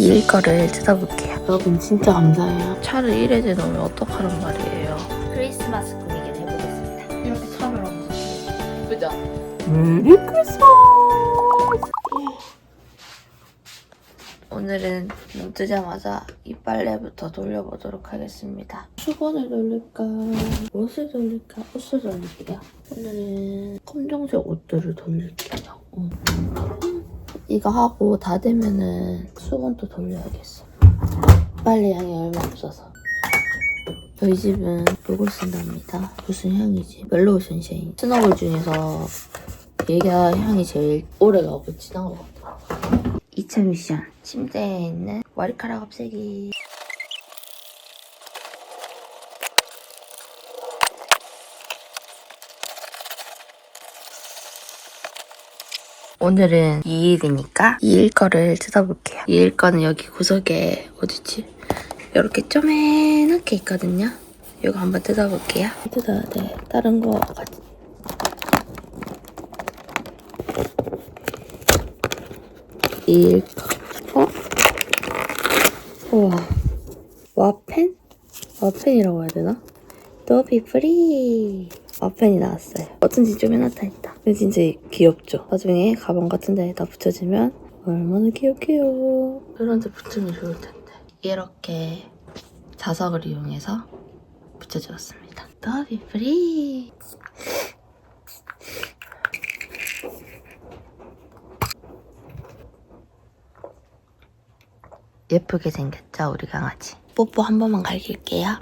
이 일거를 뜯어볼게요. 여러분 진짜 감사해요. 차를 이래 대놓으면 어떡하란 말이에요. 크리스마스 꾸미기를 해보겠습니다. 이렇게 차를 하면서 그죠? 메리 크리스마스. 오늘은 눈 뜨자마자 이 빨래부터 돌려보도록 하겠습니다. 수건을 돌릴까, 옷을 돌릴까, 옷을 돌릴게요. 오늘은 검정색 옷들을 돌릴게요. 음. 이거 하고 다 되면은 수건도 돌려야겠어. 빨래 양이 얼마 없어서. 저희 집은 이걸 쓴답니다. 무슨 향이지? 멜로우 션샤인. 스노볼 중에서 얘가 향이 제일 오래 가고 진한 것 같아요. 2차 미션 침대에 있는 머리카락 없애기 오늘은 2일이니까 2일 거를 뜯어볼게요 2일 거는 여기 구석에 어디지? 이렇게 쪼매맣게 있거든요 이거 한번 뜯어볼게요 뜯어야 돼 다른 거 같이 일 어? 우와. 와펜? 와펜이라고 해야 되나? 또비 프리. 와펜이 나왔어요. 어쩐지 좀 해놨다 했다. 근데 진짜 귀엽죠? 나중에 가방 같은 데에다 붙여주면 얼마나 귀엽게요. 이런 데 붙이면 좋을 텐데. 이렇게 자석을 이용해서 붙여주었습니다. 또비 프리. 예쁘게 생겼죠, 우리 강아지. 뽀뽀 한 번만 갈길게요.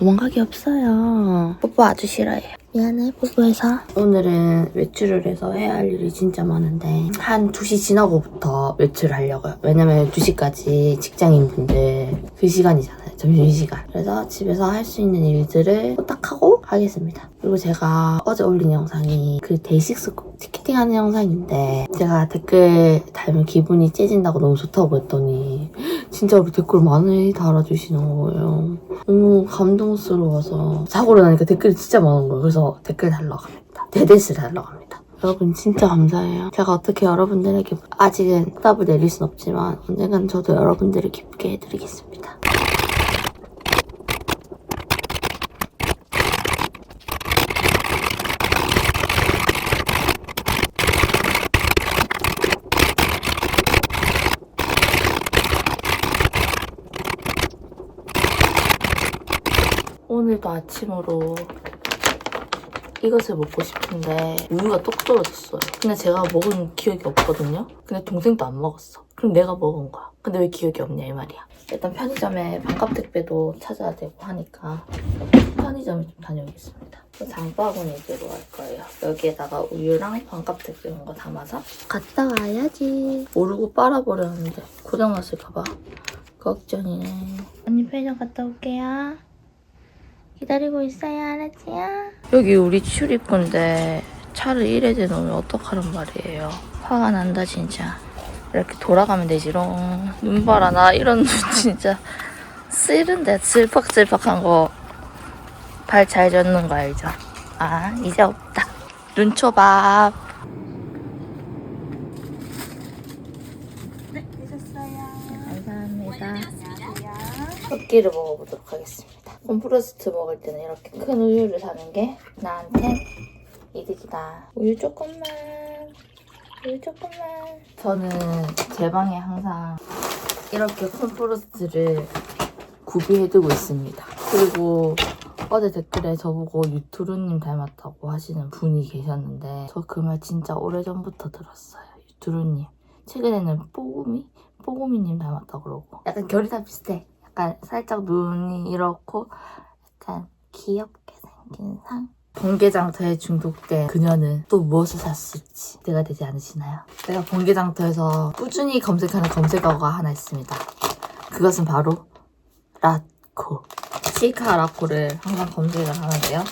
도망가기 없어요. 뽀뽀 아주 싫어해요. 미안해, 뽀뽀해서. 오늘은 외출을 해서 해야 할 일이 진짜 많은데 한 2시 지나고부터 외출을 하려고요. 왜냐면 2시까지 직장인분들 그 시간이잖아요. 점심시간. 그래서 집에서 할 수 있는 일들을 딱 하고 가겠습니다. 그리고 제가 어제 올린 영상이 그 데이식스 티켓팅 하는 영상인데 제가 댓글 달면 기분이 째진다고 너무 좋다고 했더니 진짜로 댓글 많이 달아주시는 거예요. 너무 감동스러워서 자고 일어나니까 댓글이 진짜 많은 거예요. 그래서 댓글 달라고 합니다. 대대스 달라고 합니다. 여러분 진짜 감사해요. 제가 어떻게 여러분들에게 아직은 답을 내릴 순 없지만 언젠간 저도 여러분들을 기쁘게 해드리겠습니다. 오늘도 아침으로 이것을 먹고 싶은데 우유가 똑 떨어졌어요. 근데 제가 먹은 기억이 없거든요. 근데 동생도 안 먹었어. 그럼 내가 먹은 거야. 근데 왜 기억이 없냐 이 말이야. 일단 편의점에 반값 택배도 찾아야 되고 하니까 편의점에 좀 다녀오겠습니다. 그 장바구니 들고 갈 거예요. 여기에다가 우유랑 반값 택배 이런 거 담아서 갔다 와야지. 모르고 빨아버렸는데 고장났을까봐 걱정이네. 언니 편의점 갔다 올게요. 기다리고 있어요, 알았지요? 여기 우리 출입구인데 차를 이래 대놓으면 어떡하란 말이에요. 화가 난다, 진짜. 이렇게 돌아가면 되지롱. 눈 봐라, 나 이런 눈 진짜 쓰는데 슬퍽슬퍽한 거 발잘 젓는 거 알죠? 아, 이제 없다. 눈초밥. 네, 되셨어요. 감사합니다. 안녕하세요. 흑기를 먹어보도록 하겠습니다. 콤프로스트 먹을 때는 이렇게 큰 우유를 사는 게 나한텐 이득이다. 우유 조금만. 우유 조금만. 저는 제 방에 항상 이렇게 콤프로스트를 구비해두고 있습니다. 그리고 어제 댓글에 저보고 유투루님 닮았다고 하시는 분이 계셨는데 저 그 말 진짜 오래전부터 들었어요. 유투루님. 최근에는 뽀구미? 뽀구미님 닮았다고 그러고 약간 결이 다 비슷해. 약간 살짝 눈이 이렇고 약간 귀엽게 생긴 상. 번개장터에 중독된 그녀는 또 무엇을 샀을지 기대가 되지 않으시나요? 제가 번개장터에서 꾸준히 검색하는 검색어가 하나 있습니다. 그것은 바로 라코. 시카 라코를 항상 검색을 하는데요.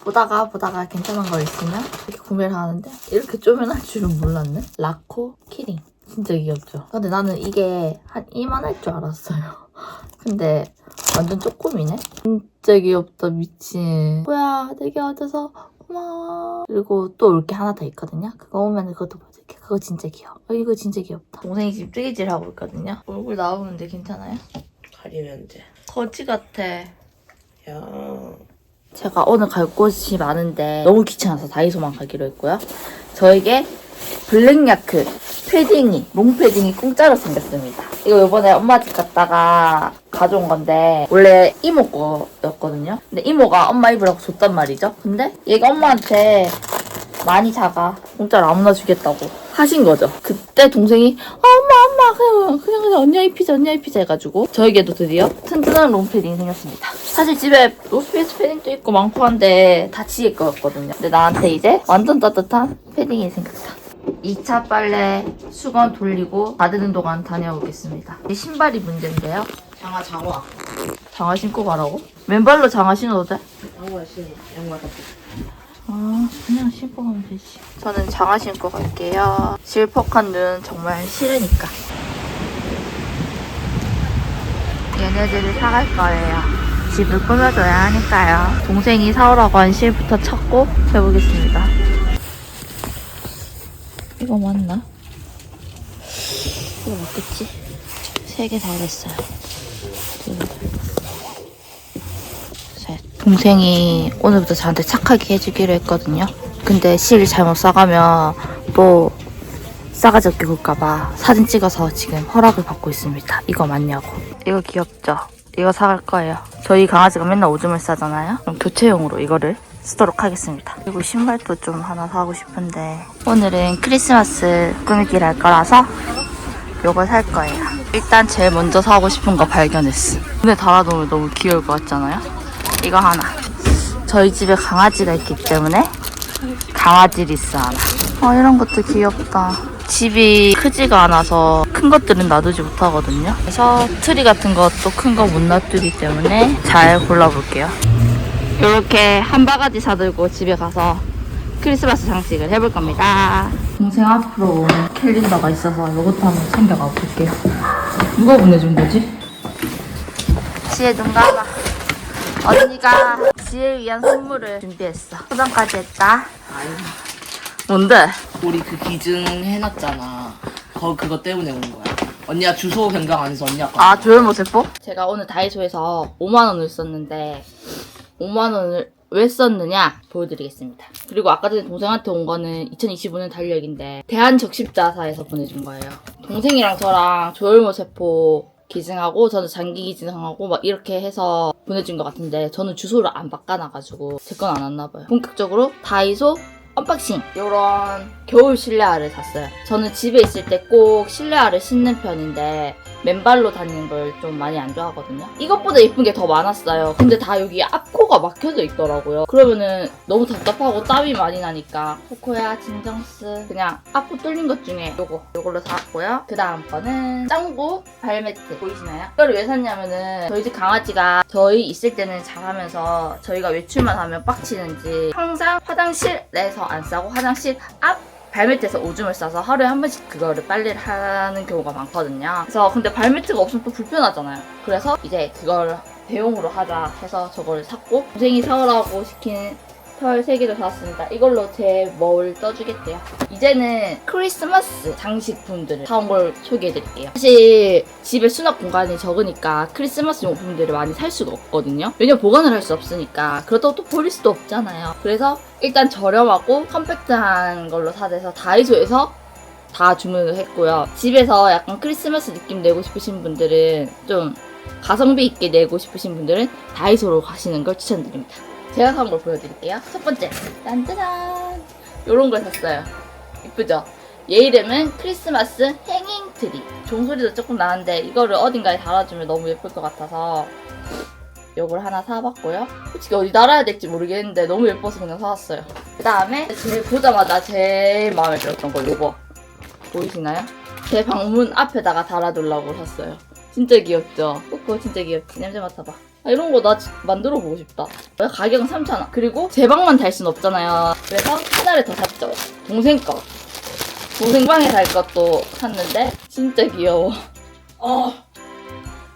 보다가 보다가 괜찮은 거 있으면 이렇게 구매를 하는데 이렇게 쪼매날 줄은 몰랐네. 라코 키링. 진짜 귀엽죠? 근데 나는 이게 한 이만할 줄 알았어요. 근데 완전 쪼꼬미네? 진짜 귀엽다 미친. 뭐야 되게 어져서 고마워. 그리고 또올게 하나 더 있거든요. 그거 오면 그것도. 이렇게 그거 진짜 귀여워. 어, 이거 진짜 귀엽다. 동생이 지금 뜨개질 하고 있거든요. 얼굴 나오는데 괜찮아요? 가리면 돼. 거지 같아. 야. 제가 오늘 갈 곳이 많은데 너무 귀찮아서 다이소만 가기로 했고요. 저에게 블랙야크 패딩이 롱패딩이 공짜로 생겼습니다. 이거 요번에 엄마 집 갔다가 가져온 건데 원래 이모 거였거든요. 근데 이모가 엄마 입으라고 줬단 말이죠. 근데 얘가 엄마한테 많이 작아 공짜로 아무나 주겠다고 하신 거죠. 그때 동생이 아 엄마 엄마 그냥 그냥 그냥 언니가 입히자 언니가 입히자 해가지고 저에게도 드디어 튼튼한 롱패딩이 생겼습니다. 사실 집에 노스페이스 패딩도 있고 많고 한데 다 지혜 거였거든요. 근데 나한테 이제 완전 따뜻한 패딩이 생겼다. 2차 빨래 수건 돌리고 받는 동안 다녀오겠습니다. 이 신발이 문제인데요. 장화 장화. 장화 신고 가라고? 맨발로 장화 신어도 돼? 장화 신어. 양말 같은. 아, 그냥 신고 가면 되지. 저는 장화 신고 갈게요. 질퍽한 눈 정말 싫으니까. 얘네들을 사갈 거예요. 집을 꾸며줘야 하니까요. 동생이 사오라고 한 실부터 찾고 해보겠습니다. 이거 맞나? 이거 맞겠지? 세 개 다 됐어요. 둘, 셋. 동생이 오늘부터 저한테 착하게 해주기로 했거든요. 근데 실 잘못 싸가면 또 싸가지 없게 굴까봐 사진 찍어서 지금 허락을 받고 있습니다. 이거 맞냐고. 이거 귀엽죠? 이거 사갈 거예요. 저희 강아지가 맨날 오줌을 싸잖아요. 그럼 교체용으로 이거를 쓰도록 하겠습니다. 그리고 신발도 좀 하나 사고 싶은데 오늘은 크리스마스 꾸미기를 할 거라서 요걸 살 거예요. 일단 제일 먼저 사고 싶은 거 발견했어. 눈에 달아놓으면 너무 귀여울 것 같잖아요? 이거 하나. 저희 집에 강아지가 있기 때문에 강아지 리스 하나. 아, 이런 것도 귀엽다. 집이 크지가 않아서 큰 것들은 놔두지 못하거든요. 그래서 트리 같은 것도 큰 거 못 놔두기 때문에 잘 골라볼게요. 이렇게 한 바가지 사들고 집에 가서 크리스마스 장식을 해볼 겁니다. 동생 앞으로 오는 캘린더가 있어서 이것도 한번 챙겨가 볼게요. 누가 보내준 거지? 지혜 눈 감아. 언니가 지혜 위한 선물을 준비했어. 포장까지 했다. 뭔데? 우리 그 기증 해놨잖아. 거 그거 때문에 온 거야. 언니가 주소 변경 안 해서 언니 아까. 아, 조혈모 세포? 제가 오늘 다이소에서 5만 원을 썼는데, 5만원을 왜 썼느냐? 보여드리겠습니다. 그리고 아까 전에 동생한테 온 거는 2025년 달력인데, 대한적십자사에서 보내준 거예요. 동생이랑 저랑 조혈모 세포 기증하고, 저는 장기 기증하고, 막 이렇게 해서 보내준 것 같은데, 저는 주소를 안 바꿔놔가지고, 제 건 안 왔나 봐요. 본격적으로 다이소 언박싱! 요런 겨울 실내화를 샀어요. 저는 집에 있을 때 꼭 실내화를 신는 편인데 맨발로 다니는 걸 좀 많이 안 좋아하거든요. 이것보다 예쁜 게 더 많았어요. 근데 다 여기 앞코가 막혀져 있더라고요. 그러면은 너무 답답하고 땀이 많이 나니까 코코야 진정스 그냥 앞코 뚫린 것 중에 요거 요걸로 샀고요. 그 다음 거는 짱구 발매트 보이시나요? 이걸 왜 샀냐면은 저희 집 강아지가 저희 있을 때는 잘하면서 저희가 외출만 하면 빡치는지 항상 화장실에서 안 싸고 화장실 앞 발매트에서 오줌을 싸서 하루에 한 번씩 그거를 빨래를 하는 경우가 많거든요. 그래서 근데 발매트가 없으면 또 불편하잖아요. 그래서 이제 그걸 대용으로 하자 해서 저걸 샀고 동생이 사오라고 시킨 털 3개를 사왔습니다. 이걸로 제뭘 떠주겠대요. 이제는 크리스마스 장식품들을 사온 걸 소개해드릴게요. 사실 집에 수납 공간이 적으니까 크리스마스 용품들을 많이 살 수가 없거든요. 왜냐면 보관을 할 수 없으니까. 그렇다고 또 버릴 수도 없잖아요. 그래서 일단 저렴하고 컴팩트한 걸로 사돼서 다이소에서 다 주문을 했고요. 집에서 약간 크리스마스 느낌 내고 싶으신 분들은 좀 가성비 있게 내고 싶으신 분들은 다이소로 가시는 걸 추천드립니다. 제가 산 걸 보여드릴게요. 첫 번째, 짠짜잔! 요런 걸 샀어요. 이쁘죠? 얘 이름은 크리스마스 행잉 트리. 종소리도 조금 나는데 이거를 어딘가에 달아주면 너무 예쁠 것 같아서 요걸 하나 사봤고요. 솔직히 어디 달아야 될지 모르겠는데 너무 예뻐서 그냥 사왔어요. 그 다음에 제일 보자마자 제일 마음에 들었던 거 요거. 보이시나요? 제 방문 앞에다가 달아두려고 샀어요. 진짜 귀엽죠? 그거 진짜 귀엽지? 냄새 맡아봐. 아, 이런 거 나 만들어 보고 싶다. 가격은 3,000원. 그리고 제 방만 달 순 없잖아요. 그래서 하나를 더 샀죠. 동생 거. 동생 방에 달 것도 샀는데 진짜 귀여워. 어.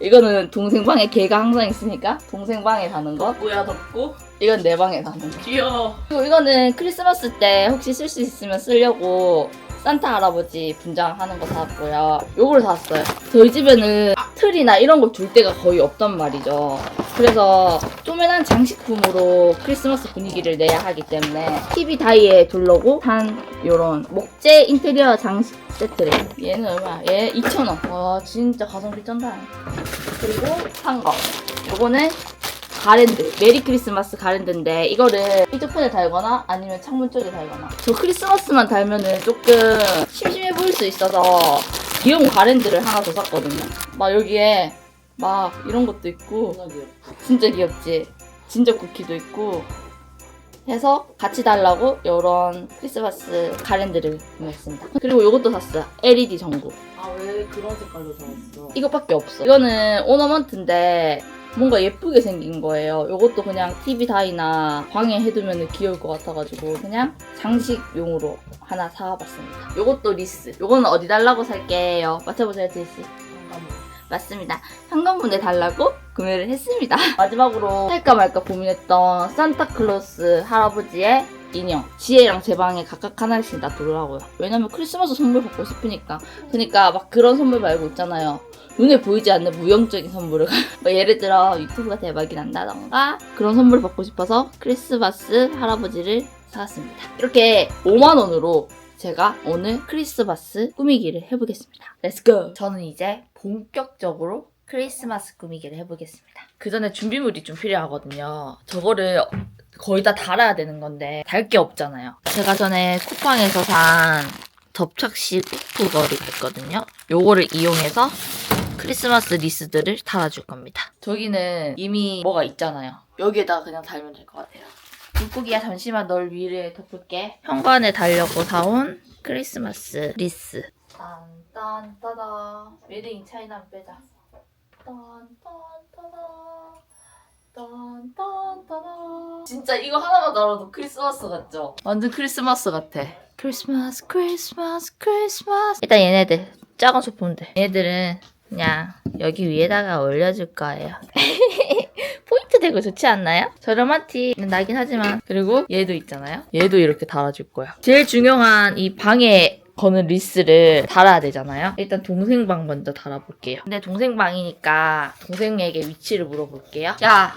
이거는 동생 방에 개가 항상 있으니까 동생 방에 다는 거. 덥고야 덥고. 이건 내 방에 다는 거. 귀여워. 그리고 이거는 크리스마스 때 혹시 쓸 수 있으면 쓰려고 산타 할아버지 분장 하는 거 사왔고요. 요걸 샀어요. 저희 집에는 틀이나 이런 걸 둘 데가 거의 없단 말이죠. 그래서 쪼매난 장식품으로 크리스마스 분위기를 내야 하기 때문에 TV 다이에 둘러고 산 요런 목재 인테리어 장식 세트를 얘는 얼마야? 얘 2,000원. 와 진짜 가성비 쩐다. 그리고 산 거. 요거는 가랜드 메리 크리스마스 가랜드인데 이거를 휴대폰에 달거나 아니면 창문 쪽에 달거나 저 크리스마스만 달면은 조금 심심해 보일 수 있어서 귀여운 가랜드를 하나 더 샀거든요 막 여기에 막 이런 것도 있고. 진짜 귀엽지 진짜 쿠키도 있고 해서 같이 달라고 이런 크리스마스 가랜드를 구매했습니다 그리고 이것도 샀어요 LED 전구 아 왜 그런 색깔로 사왔어? 이거밖에 없어. 이거는 오너먼트인데 뭔가 예쁘게 생긴 거예요. 이것도 그냥 TV 다이나 방에 해두면 귀여울 것 같아가지고 그냥 장식용으로 하나 사와봤습니다. 이것도 리스. 이거는 어디 달라고 살게요. 맞춰보세요, 제이씨. 맞습니다. 현관문에 달라고 구매를 했습니다. 마지막으로 살까 말까 고민했던 산타클로스 할아버지의 인형. 지혜랑 제 방에 각각 하나씩 놔두더라고요. 왜냐면 크리스마스 선물 받고 싶으니까. 그러니까 막 그런 선물 말고 있잖아요. 눈에 보이지 않는 무용적인 선물을 뭐 예를 들어 유튜브가 대박이 난다던가 그런 선물을 받고 싶어서 크리스마스 할아버지를 사왔습니다. 이렇게 5만 원으로 제가 오늘 크리스마스 꾸미기를 해보겠습니다. 렛츠고! 저는 이제 본격적으로 크리스마스 꾸미기를 해보겠습니다. 그 전에 준비물이 좀 필요하거든요. 저거를 거의 다 달아야 되는 건데 달 게 없잖아요. 제가 전에 쿠팡에서 산 접착식 우프거리 있거든요. 요거를 이용해서 크리스마스 리스들을 달아줄 겁니다. 저기는 이미 뭐가 있잖아요. 여기에다가 그냥 달면 될 것 같아요. 물고기야 잠시만 널 위를 덮을게. 현관에 달려고 사온 크리스마스 리스. 딴딴따다. 메드 인 차이나 빼자. 딴딴따다. 진짜 이거 하나만 달아도 크리스마스 같죠? 완전 크리스마스 같아. 크리스마스, 크리스마스, 크리스마스. 일단 얘네들 작은 소품들. 얘네들은 그냥 여기 위에다가 올려줄 거예요. 포인트 되고 좋지 않나요? 저렴한 티 나긴 하지만 그리고 얘도 있잖아요. 얘도 이렇게 달아줄 거야. 제일 중요한 이 방에 거는 리스를 달아야 되잖아요. 일단 동생 방 먼저 달아볼게요. 근데 동생 방이니까 동생에게 위치를 물어볼게요. 야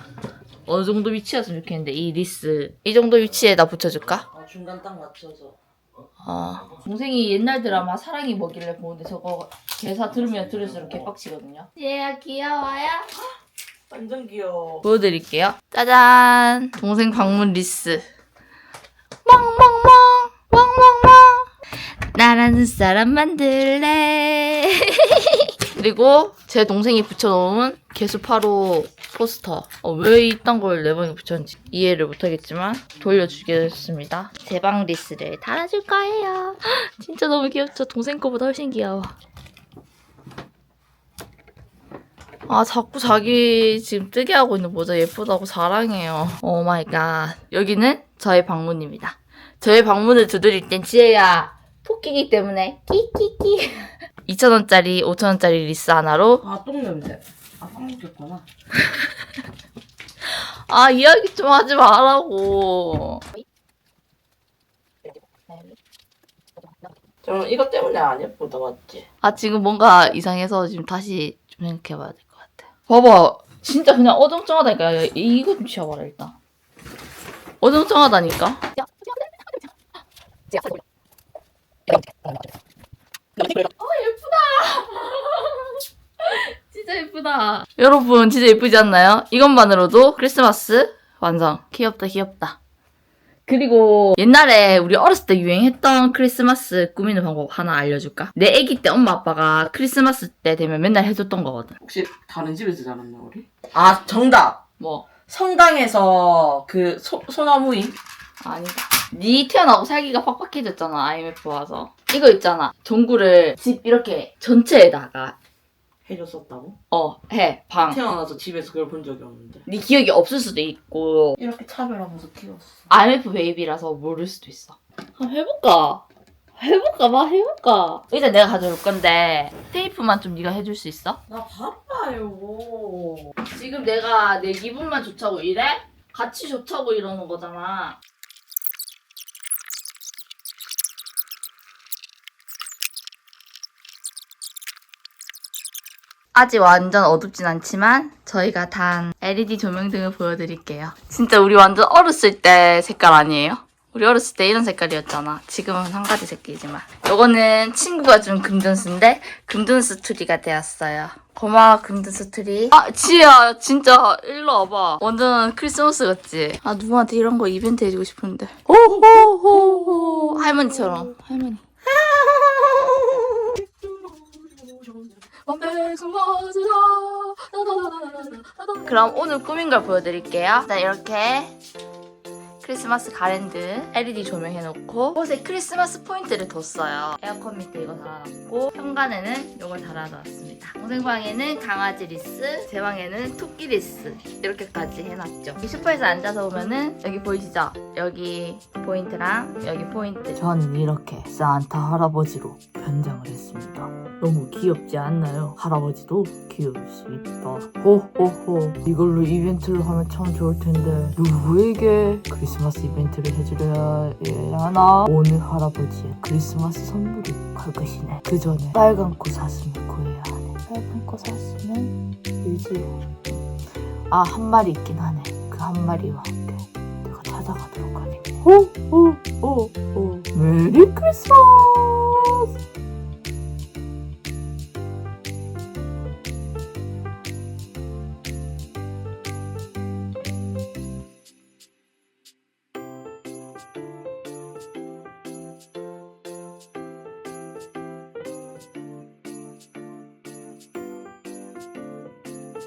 어느 정도 위치였으면 좋겠는데 이 리스 이 정도 위치에다 붙여줄까? 아 중간 딱 맞춰서. 어. 동생이 옛날 드라마 사랑이 뭐길래 보는데 저거 개사 들으면 들을수록 개빡치거든요. 얘야 귀여워요? 완전 귀여워. 보여드릴게요. 짜잔! 동생 방문 리스. 멍멍멍! 멍멍멍! 나라는 사람 만들래. 그리고 제 동생이 붙여놓은 개수파로 포스터. 어, 왜 이딴 걸내 방에 붙였는지 이해를 못하겠지만 돌려주겠습니다. 제방 리스를 달아줄 거예요. 진짜 너무 귀엽죠? 동생 거보다 훨씬 귀여워. 아 자꾸 자기 지금 뜨게 하고 있는 모자 예쁘다고 자랑해요. 오 마이 갓. 여기는 저의 방문입니다. 저의 방문을 두드릴 땐 지혜야 토끼기 때문에 끼끼끼 2,000원짜리 5,000원짜리 리스 하나로 아똥 냄새. 아빵 먹겠구나. 아 이야기 좀 하지 말라고. 저는 이거 때문에 안 예쁘다 맞지? 아 지금 뭔가 이상해서 지금 다시 좀 생각해봐야 될 것 같아요 봐봐. 진짜 그냥 어정쩡하다니까. 야, 이거 좀 치워봐라 일단. 어정쩡하다니까 진짜 예쁘다. 여러분 진짜 예쁘지 않나요? 이것만으로도 크리스마스 완성. 귀엽다 귀엽다. 그리고 옛날에 우리 어렸을 때 유행했던 크리스마스 꾸미는 방법 하나 알려줄까? 내 아기 때 엄마 아빠가 크리스마스 때 되면 맨날 해줬던 거거든. 혹시 다른 집에서 자랐나 우리? 아 정답. 뭐? 성당에서 그 소, 소나무임. 아니. 네 태어나고 살기가 팍팍해졌잖아 IMF 와서. 이거 있잖아. 전구를 집 이렇게 전체에다가 해줬었다고? 어 해. 방. 태어나서 집에서 그걸 본 적이 없는데. 네 기억이 없을 수도 있고 이렇게 차별하면서 키웠어. IMF 베이비라서 모를 수도 있어. 한번 해볼까? 해볼까 봐 해볼까. 일단 내가 가져올 건데 테이프만 좀 네가 해줄 수 있어? 나 바빠요. 지금 내가 내 기분만 좋자고 이래? 같이 좋자고 이러는 거잖아. 아직 완전 어둡진 않지만 저희가 단 LED 조명 등을 보여드릴게요. 진짜 우리 완전 어렸을 때 색깔 아니에요? 우리 어렸을 때 이런 색깔이었잖아. 지금은 한 가지 색이지만. 요거는 친구가 준 금전수인데 금전수 트리가 되었어요. 고마워 금전수 트리. 아 지혜야 진짜 일로 와봐. 완전 크리스마스 같지? 아 누구한테 이런 거 이벤트 해주고 싶은데. 호호호호 할머니처럼 할머니. 그럼 오늘 꾸민 걸 보여드릴게요. 일단 이렇게 크리스마스 가랜드 LED 조명 해놓고 옷에 크리스마스 포인트를 뒀어요. 에어컨 밑에 이거 달아놨고 현관에는 이걸 달아놨습니다. 동생 방에는 강아지 리스, 제 방에는 토끼 리스 이렇게까지 해놨죠. 이 슈퍼에서 앉아서 보면은 여기 보이시죠? 여기 포인트랑 여기 포인트. 저는 이렇게 산타 할아버지로 변장을 했습니다. 너무 귀엽지 않나요? 할아버지도 귀여울 수 있다. 호호호. 이걸로 이벤트를 하면 참 좋을 텐데 누구에게 크리스 마스 이벤트를 해주려야 하나? 오늘 할아버지의 크리스마스 선물이 갈 것이네. 그 전에 빨간 꽃 샀으면 구해야 하네. 빨간 꽃 샀으면 일지. 아 한 마리 있긴 하네. 그 한 마리와 함께 내가 찾아가도록 하겠네. 호호호호. 메리 크리스마스.